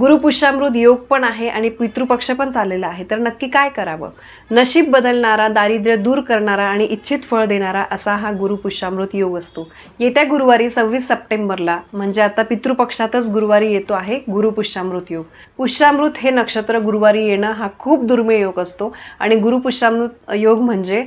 गुरुपुष्यामृत योग पण आहे आणि पितृपक्ष पण चाललेला आहे. तर नक्की काय करावं? नशीब बदलणारा दारिद्र्य दूर करणारा आणि इच्छित फळ देणारा असा हा गुरुपुष्यामृत योग असतो. येत्या गुरुवारी सव्वीस सप्टेंबरला म्हणजे आता पितृपक्षातच गुरुवारी येतो आहे गुरुपुष्यामृत योग. पुष्यामृत हे नक्षत्र गुरुवारी येणं हा खूप दुर्मिळ योग असतो. आणि गुरुपुष्यामृत योग म्हणजे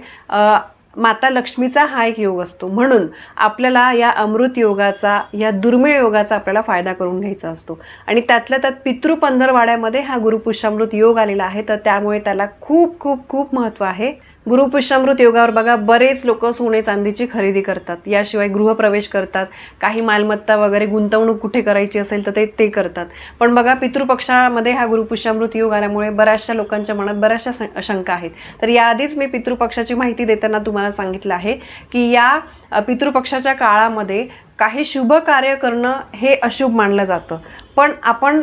माता लक्ष्मीचा हा एक योग असतो. म्हणून आपल्याला या अमृत योगाचा या दुर्मिळ योगाचा आपल्याला फायदा करून घ्यायचा असतो. आणि त्यातल्या त्यात पितृ पंधरवाड्यामध्ये हा गुरुपुष्यामृत योग आलेला आहे तर त्यामुळे त्याला खूप खूप खूप महत्त्व आहे. गुरुपुष्यामृत योगावर बघा बरेच लोक सोने चांदीची खरेदी करतात. याशिवाय गृहप्रवेश करतात. काही मालमत्ता वगैरे गुंतवणूक कुठे करायची असेल तर ते ते करतात. पण बघा पितृपक्षामध्ये हा गुरुपुष्यामृत योग आल्यामुळे बऱ्याचशा लोकांच्या मनात बऱ्याचशा शंका आहेत. तर याआधीच मी पितृपक्षाची माहिती देताना तुम्हाला सांगितलं आहे की या पितृपक्षाच्या काळामध्ये काही शुभ कार्य करणं हे अशुभ मानलं जातं. पण आपण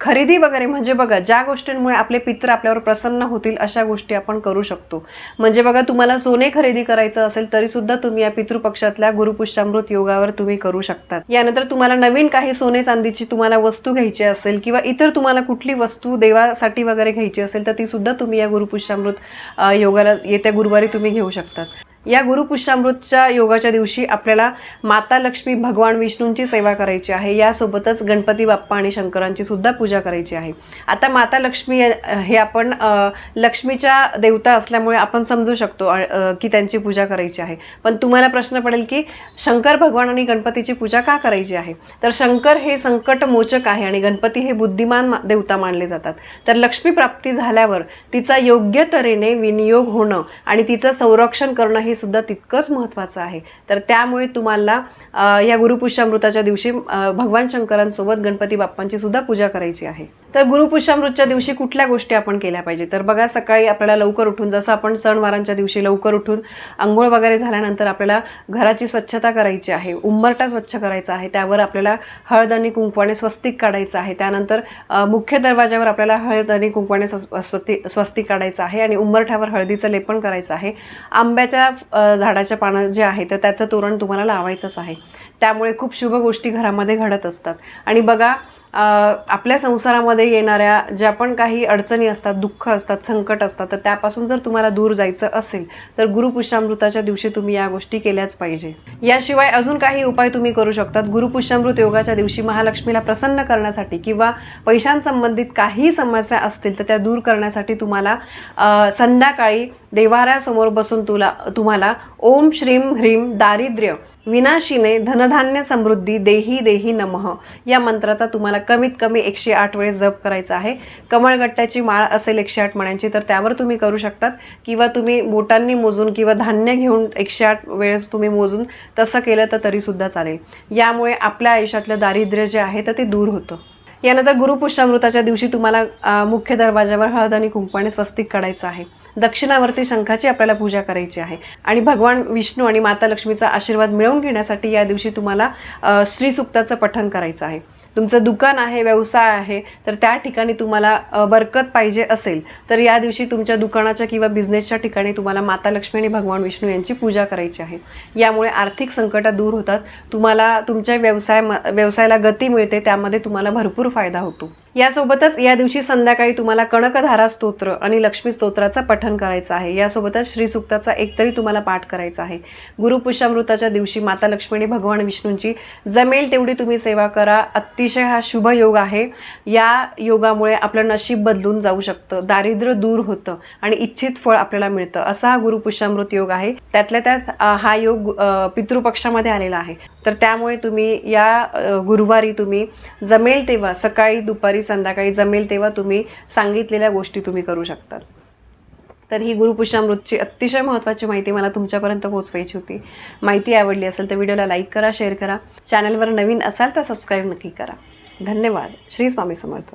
खरेदी वगैरे म्हणजे बघा ज्या गोष्टींमुळे आपले पित्र आपल्यावर प्रसन्न होतील अशा गोष्टी आपण करू शकतो. म्हणजे बघा तुम्हाला सोने खरेदी करायचं असेल तरी सुद्धा तुम्ही या पितृपक्षातल्या गुरुपुष्यामृत योगावर तुम्ही करू शकतात. यानंतर तुम्हाला नवीन काही सोने चांदीची तुम्हाला वस्तू घ्यायची असेल किंवा इतर तुम्हाला कुठली वस्तू देवासाठी वगैरे घ्यायची असेल तर ती सुद्धा तुम्ही या गुरुपुष्यामृत योगाला येत्या गुरुवारी तुम्ही घेऊ शकतात. या गुरुपुष्यामृतच्या योगाच्या दिवशी आपल्याला माता लक्ष्मी भगवान विष्णूंची सेवा करायची आहे. यासोबतच गणपती बाप्पा आणि शंकरांची सुद्धा पूजा करायची आहे. आता माता लक्ष्मी हे आपण लक्ष्मीच्या देवता असल्यामुळे आपण समजू शकतो की त्यांची पूजा करायची आहे. पण तुम्हाला प्रश्न पडेल की शंकर भगवान आणि गणपतीची पूजा का करायची आहे? तर शंकर हे संकट मोचक आहे आणि गणपती हे बुद्धिमान देवता मानले जातात. तर लक्ष्मी प्राप्ती झाल्यावर तिचा योग्य तऱ्हेने विनियोग होणं आणि तिचं संरक्षण करणं हे सुद्धा तितकंच महत्त्वाचं आहे. तर त्यामुळे तुम्हाला या गुरुपुष्यामृताच्या दिवशी भगवान शंकरांसोबत गणपती बाप्पांची सुद्धा पूजा करायची आहे. तर गुरुपुष्यामृतच्या दिवशी कुठल्या गोष्टी आपण केल्या पाहिजे? तर बघा सकाळी आपल्याला लवकर उठून जसं आपण सणवारांच्या दिवशी लवकर उठून आंघोळ वगैरे झाल्यानंतर आपल्याला घराची स्वच्छता करायची आहे उंबरटा स्वच्छ करायचा आहे त्यावर आपल्याला हळद आणि कुंकवाने स्वस्तिक काढायचं आहे त्यानंतर मुख्य दरवाज्यावर आपल्याला हळद आणि कुंकवाने स्व- स्वस्ति स्वस्तिक काढायचं आहे आणि उंबरठ्यावर हळदीचं लेपन करायचं आहे. आंब्याच्या झाडाच्या पानं जे आहे तर त्याचं तोरण तुम्हाला लावायचंच आहे. त्यामुळे खूप शुभ गोष्टी घरामध्ये घडत असतात. आणि बघा आपल्या संसारामध्ये येणाऱ्या ज्या पण काही अडचणी असतात दुःख असतात संकट असतात तर त्यापासून जर तुम्हाला दूर जायचं असेल तर गुरुपुष्यामृताच्या दिवशी तुम्ही या गोष्टी केल्याच पाहिजे. याशिवाय अजून काही उपाय तुम्ही करू शकतात. गुरुपुष्यामृत योगाच्या दिवशी महालक्ष्मीला प्रसन्न करण्यासाठी किंवा पैशांसंबंधित काही समस्या असतील तर त्या दूर करण्यासाठी तुम्हाला संध्याकाळी देवाऱ्यासमोर बसून तुला तुम्हाला ओम श्रीम ह्रीम दारिद्र्य विनाशिने धनधान्य समृद्धी देही देही नमः. या मंत्राचा तुम्हाला कमीत कमी एकशे आठ वेळेस जप करायचा आहे. कमळगट्ट्याची माळ असेल एकशे आठ मण्यांची तर त्यावर तुम्ही करू शकतात. किंवा तुम्ही बोटांनी मोजून किंवा धान्य घेऊन एकशे आठ वेळेस तुम्ही मोजून तसं केलं तर तरीसुद्धा चालेल. यामुळे आपल्या आयुष्यातलं दारिद्र्य जे आहे तर ते दूर होतं. यानंतर गुरुपुष्यामृताच्या दिवशी तुम्हाला मुख्य दरवाजावर हळद आणि कुंकवाने स्वस्तिक काढायचं आहे. दक्षिणावर्ती शंखाची आपल्याला पूजा करायची आहे. आणि भगवान विष्णू आणि माता लक्ष्मीचा आशीर्वाद मिळवून घेण्यासाठी या दिवशी तुम्हाला श्रीसुक्ताचं पठण करायचं आहे. तुमचं दुकान आहे व्यवसाय आहे तर त्या ठिकाणी तुम्हाला बरकत पाहिजे असेल तर या दिवशी तुमच्या दुकानाच्या किंवा बिझनेसच्या ठिकाणी तुम्हाला माता लक्ष्मी आणि भगवान विष्णू यांची पूजा करायची आहे. यामुळे आर्थिक संकटं दूर होतात तुम्हाला तुमच्या व्यवसाय व्यवसायाला गती मिळते त्यामध्ये तुम्हाला भरपूर फायदा होतो. यासोबतच या दिवशी संध्याकाळी तुम्हाला कणकधारा स्तोत्र आणि लक्ष्मी स्तोत्राचं पठण करायचं आहे. यासोबतच श्रीसुक्ताचा एक तरी तुम्हाला पाठ करायचा आहे. गुरुपुष्यामृताच्या दिवशी माता लक्ष्मी आणि भगवान विष्णूंची जमेल तेवढी तुम्ही सेवा करा. अतिशय हा शुभ योग आहे. या योगामुळे आपलं नशीब बदलून जाऊ शकतं. दारिद्र्य दूर होतं आणि इच्छित फळ आपल्याला मिळतं. असा हा गुरुपुष्यामृत योग आहे. त्यातल्या त्यात हा योग पितृपक्षामध्ये आलेला आहे. तर त्यामुळे तुम्ही या गुरुवारी तुम्ही जमेल तेव्हा सकाळी दुपारी संध्याकाळी जमेल तेव्हा तुम्ही सांगितलेल्या गोष्टी तुम्ही करू शकतात तर ही गुरुपुष्णामृतची अतिशय महत्त्वाची माहिती मला तुमच्यापर्यंत पोहोचवायची होती. माहिती आवडली असेल तर व्हिडिओला लाईक करा शेअर करा. चॅनलवर नवीन असाल तर सबस्क्राईब नक्की करा. धन्यवाद. श्री स्वामी समर्थ.